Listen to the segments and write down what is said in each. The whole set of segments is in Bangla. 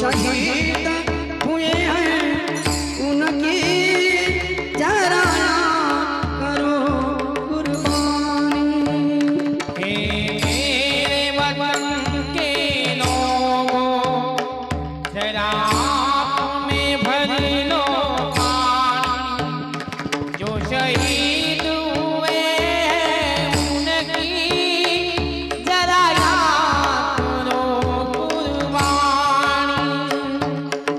Sangeeta.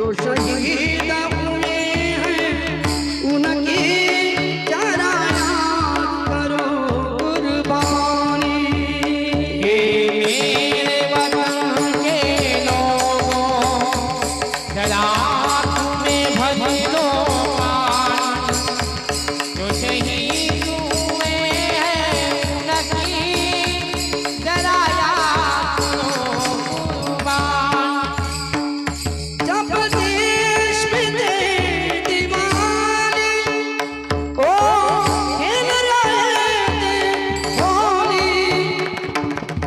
You say you Jo shahid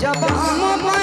जब हम